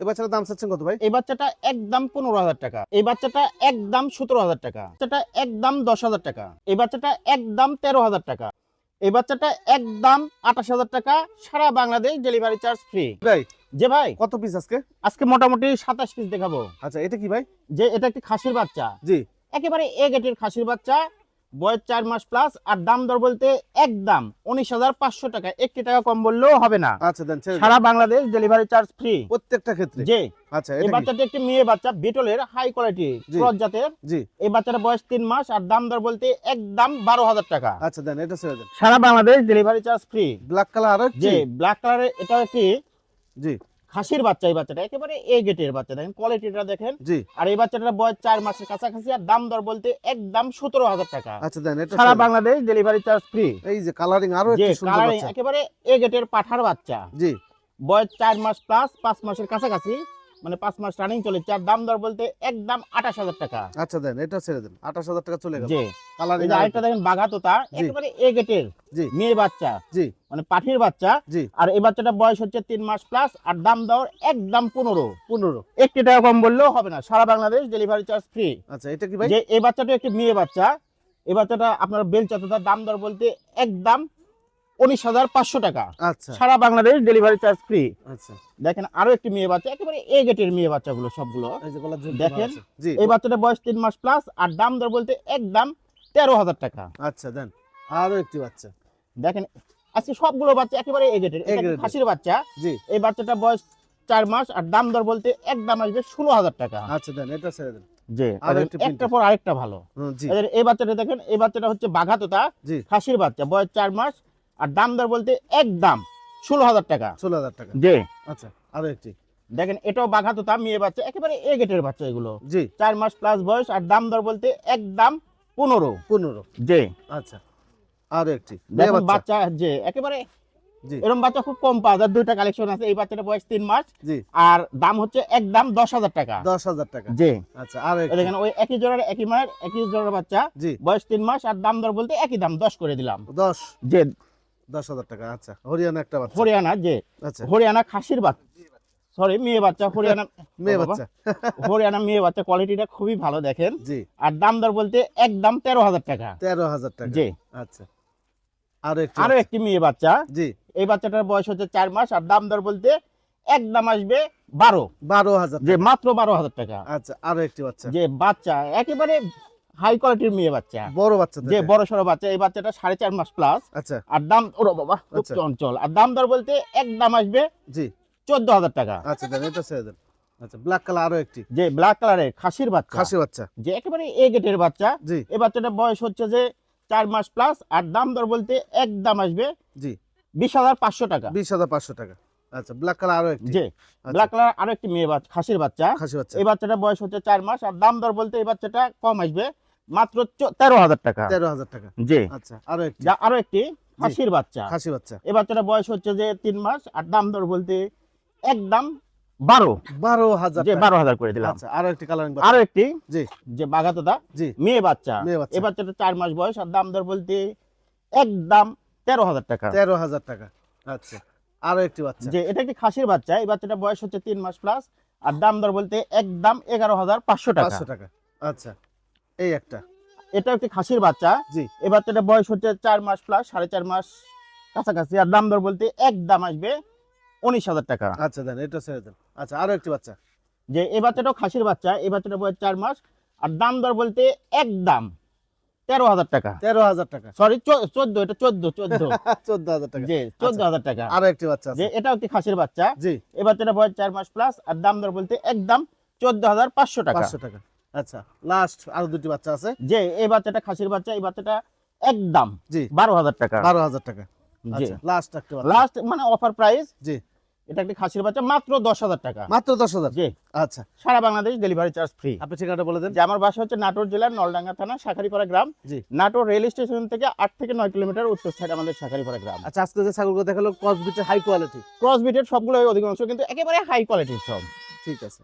এই বাচ্চাটার দাম চাচ্ছেন কত ভাই? এই বাচ্চাটা একদম পনেরো হাজার টাকা। এই বাচ্চাটা একদম সতেরো হাজার টাকা। বাচ্চাটা একদম দশ হাজার টাকা। এই বাচ্চাটা একদম তেরো হাজার টাকা। এই বাচ্চাটা একদম আঠাশ হাজার টাকা। সারা বাংলাদেশ ডেলিভারি চার্জ ফ্রি। ভাই যে ভাই কত পিস আজকে? আজকে মোটামুটি সাতাশ পিস দেখাবো। আচ্ছা এটা কি ভাই? যে এটা একটি খাসির বাচ্চা। জি। একেবারে এ গেটের খাসির বাচ্চা। বয়স চার মাস প্লাস আর দাম দর বলতে একদম উনিশ হাজার পাঁচশো টাকা। একটি টাকা কম বললেও হবে না। আচ্ছা দেন সারা বাংলাদেশ ডেলিভারি চার্জ ফ্রি প্রত্যেকটা ক্ষেত্রে? যে আচ্ছা এই বাচ্চাটি একটি মেয়ে বাচ্চা বিটলের হাই কোয়ালিটি ক্রস জাতের। জি। এই বাচ্চাটার বয়স তিন মাস আর দাম দর বলতে একদম বারো হাজার টাকা। আচ্ছা দেন এটা ছেড়ে দেন। সারা Bangladesh delivery charge free black colour জি ব্ল্যাক কালারের এটা একটি। জি। খাসির বাচ্চা এই বাচ্চাটা একেবারে এ গেটের বাচ্চা। দেখেন কোয়ালিটিটা দেখেন। জি। আর এই বাচ্চাটার বয়স চার মাসের কাছাকাছি আর দাম দর বলতে একদম সতেরো হাজার টাকা। আচ্ছা দেন এটা সারা বাংলাদেশ ডেলিভারি চার্জ ফ্রি এই যে কালারিং আরও একটু সুন্দর কালারিং একেবারে এ গেটের পাঠার বাচ্চা। জি। বয়স চার মাস প্লাস পাঁচ মাসের কাছাকাছি। মানে পাঁচ মাস রানিং চলেছে। আর দাম দর বলতে একদম আঠাশ হাজার টাকা। আচ্ছা দেন এটা ছেড়ে দেন। আঠাশ হাজার টাকা চলে গেল। যে কালারিং আরেকটা। দেখেন বাঘা তোতা একেবারে এ গেটের মেয়ে বাচ্চা। জি। মানে পাঠির বাচ্চা। জি। আর এই বাচ্চাটা বয়স হচ্ছে তিন মাস প্লাস আর দাম দর একদম পনেরো। পনেরো। একটি টাকা কম বললেও হবে না। সারা বাংলাদেশ ডেলিভারি চার্জ ফ্রি আচ্ছা এটা কি ভাই? যে এই বাচ্চাটা একটি মেয়ে বাচ্চা এই বাচ্চাটা আপনার বেল চাতার দাম দর বলতে একদম উনিশ হাজার পাঁচশো টাকা। আচ্ছা। সারা বাংলাদেশ ডেলিভারি চার্জ ফ্রি দেখেন আরও একটি মেয়ে বাচ্চা একেবারে এ গেটের মেয়ে বাচ্চাগুলো সবগুলো। দেখেন, এই বাচ্চাটা বয়স তিন মাস প্লাস আর দাম দর বলতে একদম তেরো হাজার টাকা। আচ্ছা দেন। আরও একটি বাচ্চা। দেখেন আজকে সবগুলো বাচ্চা একেবারে এ গেটের খাসির বাচ্চা? এই বাচ্চাটা বয়স চার মাস আর দাম দর বলতে একদম আসবে ষোলো হাজার টাকা। আচ্ছা দেন এটা ছেড়ে দেন। একটা পর আরেকটা ভালো। এই বাচ্চাটা দেখেন এই বাচ্চাটা হচ্ছে বাঘাতোতা খাসির বাচ্চা বয়স চার মাস আর দাম দর বলতে একদম ষোলো হাজার টাকা। ষোলো হাজার টাকা। যে আচ্ছা আরও একটি। দেখেন এটাও বাঘাতোতা মেয়ে বাচ্চা একেবারে এ গেটের বাচ্চা এগুলো। জি। চার মাস প্লাস বয়স আর দাম দর বলতে একদম পনেরো। পনেরো। যে আচ্ছা আরও একটি। বাচ্চা। যে একেবারে এরকম বাচ্চা খুব কম পাওয়া যায় দুইটা কালেকশন আছে এই বাচ্চাটা বয়স তিন মাস। জি। আর দাম হচ্ছে একদম দশ হাজার টাকা। দশ হাজার টাকা। যে আচ্ছা আরও দেখেন ওই একই জোড়ার একই মায়ের একই জোড়ার বাচ্চা। জি। বয়স তিন মাস আর দাম দর বলতে একই দাম দশ করে দিলাম। দশ। যে দশ হাজার টাকা আচ্ছা। হরিয়ানা একটা বাচ্চা। হরিয়ানা যে আচ্ছা। হরিয়ানা খাসির বাচ্চা। সরি মেয়ে বাচ্চা হরিয়ানা। মেয়ে বাচ্চা। হরিয়ানা মেয়ে বাচ্চা কোয়ালিটিটা খুবই ভালো দেখেন। জি। আর দাম দর বলতে একদম তেরো হাজার টাকা। তেরো হাজার টাকা। আচ্ছা। আরও একটি আরও একটি মেয়ে বাচ্চা। জি। এই বাচ্চাটার বয়স হচ্ছে চার মাস আর দাম দর বলতে একদম আসবে বারো। বারো হাজার যে মাত্র বারো হাজার টাকা। আচ্ছা আরও একটি বাচ্চা। যে বাচ্চা একেবারে হাই কোয়ালিটির মেয়ে বাচ্চা। বড় বাচ্চা যে বড় সড়ো বাচ্চা এই বাচ্চাটা সাড়ে চার মাস প্লাস আচ্ছা। আর দাম ওরো বাবা খুব আচ্ছা। চঞ্চল। আর দাম দর বলতে একদম আসবে জি। চোদ্দ হাজার টাকা। আচ্ছা দেন এটা ছেড়ে দেন। আচ্ছা ব্ল্যাক কালার আরও একটি। যে ব্ল্যাক কালারের খাসির বাচ্চা। খাসি বাচ্চা। যে একেবারে এ গেটের বাচ্চা। জি। এই বাচ্চাটার বয়স হচ্ছে যে চার মাস প্লাস আর দাম দর বলতে একদম আসবে জি। বিশ হাজার পাঁচশো টাকা। বিশ হাজার পাঁচশো টাকা। আচ্ছা ব্ল্যাক কালার আরও একটি। আচ্ছা, ব্ল্যাক কালার আরও একটি মেয়ে বাচ্চা খাসির বাচ্চা। খাসি বাচ্চা। এই বাচ্চাটার বয়স হচ্ছে চার মাস আর দাম দর বলতে এই বাচ্চাটা কম আসবে মাত্র তেরো হাজার টাকা। তেরো হাজার টাকা। যে আচ্ছা আরও একটি। যা আরও একটি খাসির বাচ্চা। খাসি বাচ্চা। এই বাচ্চাটার বয়স হচ্ছে যে তিন মাস আর দাম দর বলতে একদম বারো। বারো হাজার বারো হাজার করে দিলাম। আচ্ছা আরও একটি কালারিং আরও একটি। জি। যে জি। মেয়ে বাচ্চা। এই বাচ্চাটা চার মাস বয়স আর দাম দর বলতে একদম তেরো হাজার টাকা। তেরো হাজার টাকা। আচ্ছা আরও একটি বাচ্চা। যে এটা একটি খাসির বাচ্চা। এই বাচ্চাটা বয়স হচ্ছে তিন মাস প্লাস আর দাম দর বলতে একদম এগারো হাজার পাঁচশো টাকা। পাঁচশো টাকা। আচ্ছা এই একটা। এটা একটি খাসির বাচ্চা। জি। এই বাচ্চাটা বয়স হচ্ছে চার মাস প্লাস সাড়ে চার মাস কাছাকাছি। আর দাম দর বলতে এক দাম আসবে উনিশ হাজার টাকা। আচ্ছা দেন এটা ছেড়ে দেন। আচ্ছা আরও একটি বাচ্চা। যে এই বাচ্চাটাও খাসির বাচ্চা এই বাচ্চাটা বয়স চার মাস আর দাম দর বলতে এক দাম তেরো হাজার টাকা। তেরো হাজার টাকা। সরি চোদ্দ এটা চোদ্দ চোদ্দ। চোদ্দ হাজার টাকা। যে চোদ্দ হাজার টাকা। আরও একটি বাচ্চা যে এটাও একটি খাসির বাচ্চা। জি। এই বাচ্চাটা বয়স চার মাস প্লাস আর দাম দর বলতে একদম চোদ্দ হাজার পাঁচশো টাকা। পাঁচশো টাকা। আচ্ছা লাস্ট আরও দুটি বাচ্চা আছে। যে এই বাচ্চাটা খাসির বাচ্চা এই বাচ্চাটা একদম জি। বারো হাজার টাকা। বারো হাজার টাকা। জি। আচ্ছা লাস্ট একটা লাস্ট মানে অফার প্রাইস জি। এটা একটি খাসির বাচ্চা মাত্র দশ হাজার টাকা। মাত্র দশ হাজার। জি। আচ্ছা। সারা বাংলাদেশ ডেলিভারি চার্জ ফ্রি আপনি ঠিকানাটা বলে দেন। যে আমার বাসা হচ্ছে নাটোর জেলার নলডাঙ্গা থানা শাখারিপাড়া গ্রাম। জি। নাটোর রেল স্টেশন থেকে আট থেকে নয় কিলোমিটার উত্তর সাইড আমাদের শাখারিপাড়া গ্রাম। আচ্ছা আজকে যে ছাগলগুলো দেখাল কসবিটের হাই কোয়ালিটি ক্রস বিটের সবগুলো অধিকাংশ কিন্তু একেবারে হাই কোয়ালিটির সব। ঠিক আছে।